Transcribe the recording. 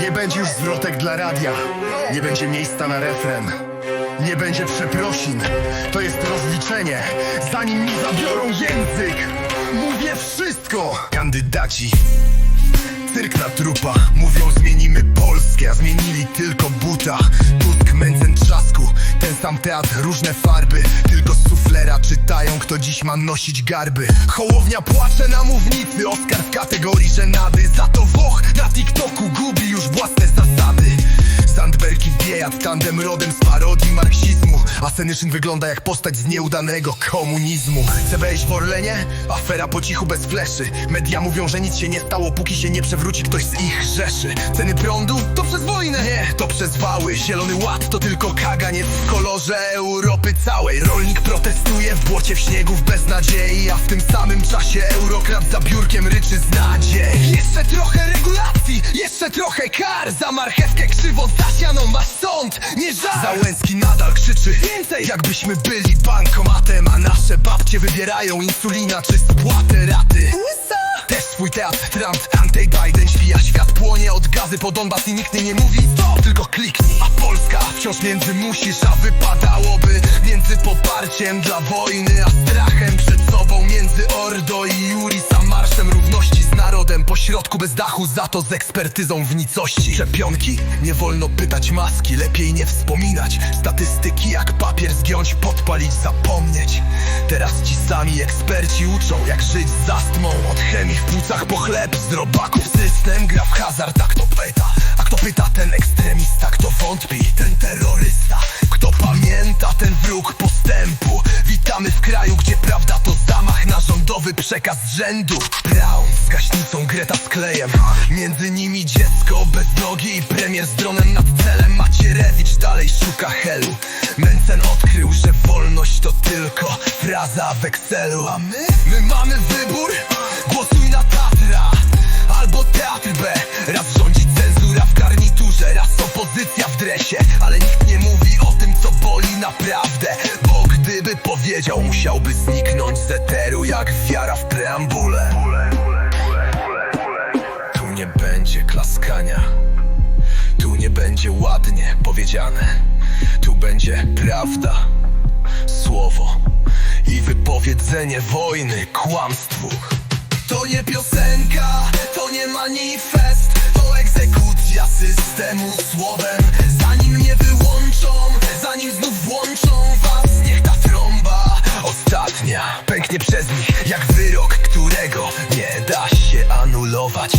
Nie będzie już zwrotek dla radia. Nie będzie miejsca na refren. Nie będzie przeprosin. To jest rozliczenie. Zanim mi zabiorą język, mówię wszystko. Kandydaci. Cyrk na trupa Mówią zmienimy Polskę, a zmienili tylko buta Tusk, Mencen, Trzasku Ten sam teatr, różne farby Z suflera czytają, kto dziś ma nosić garby. Hołownia płacze na mównicy Oskar w kategorii żenady. Za to Włoch na TikToku gubi już własne zasady. Sandberg Biejat, tandem rodem z parodii marksizmu. A Senyszyn wygląda jak postać z nieudanego komunizmu. Chce wejść w Orlenie? Afera po cichu bez fleszy. Media mówią, że nic się nie stało, póki się nie przewróci ktoś z ich rzeszy. Ceny prądu? To przez wojnę! Nie, to przez wały. Zielony Ład to tylko kaganiec w kolorze Europy całej. Rolnik protestuje w błocie, w śniegu, w beznadziei A w tym samym czasie eurokrat za biurkiem ryczy z nadziei. Jeszcze trochę regulacji, jeszcze trochę kar. Za marchewkę krzywo zasianą masz sąd, nie żal! Załęski nadal krzyczy więcej! Jakbyśmy byli bankomatem A nasze babcie wybierają insulina czy spłatę raty. Też swój teatr, Trump, anty-Biden śpi, a świat płonie od gazy po Donbas i nikt nie mówi stop, tylko kliknij. A Polska wciąż między musisz, a wypadałoby Między poparciem dla wojny, a strachem przed sobą Między Ordo i marszem równości Po środku bez dachu, za to z ekspertyzą w nicości. Szczepionki? Nie wolno pytać maski, lepiej nie wspominać. Statystyki jak papier zgiąć, podpalić, zapomnieć. Teraz ci sami eksperci uczą jak żyć z astmą. Od chemii w płucach po chleb z robaków. System gra w hazard, a kto pyta? A kto pyta? Ten ekstremista, kto wątpi? Ten terrorysta pamięta ten wróg postępu? Witamy w kraju, gdzie prawda to zamach na rządowy przekaz z rzędu Brown z gaśnicą, Greta z klejem Między nimi dziecko bez nogi i premier z dronem nad celem Macierewicz dalej szuka helu Mencen odkrył, że wolność to tylko fraza w Excelu A my? My mamy wybór? Głosuj na Tatra naprawdę Bo gdyby powiedział, musiałby zniknąć z eteru Jak wiara w preambule. Tu nie będzie klaskania. Tu nie będzie ładnie powiedziane. Tu będzie prawda Słowo i wypowiedzenie wojny kłamstwu. To nie piosenka, to nie manifest To egzekucja systemu słowem. Zanim mnie wyłączą, zanim znów włączą was Niech ta trąba ostatnia pęknie przez nich Jak wyrok, którego nie da się anulować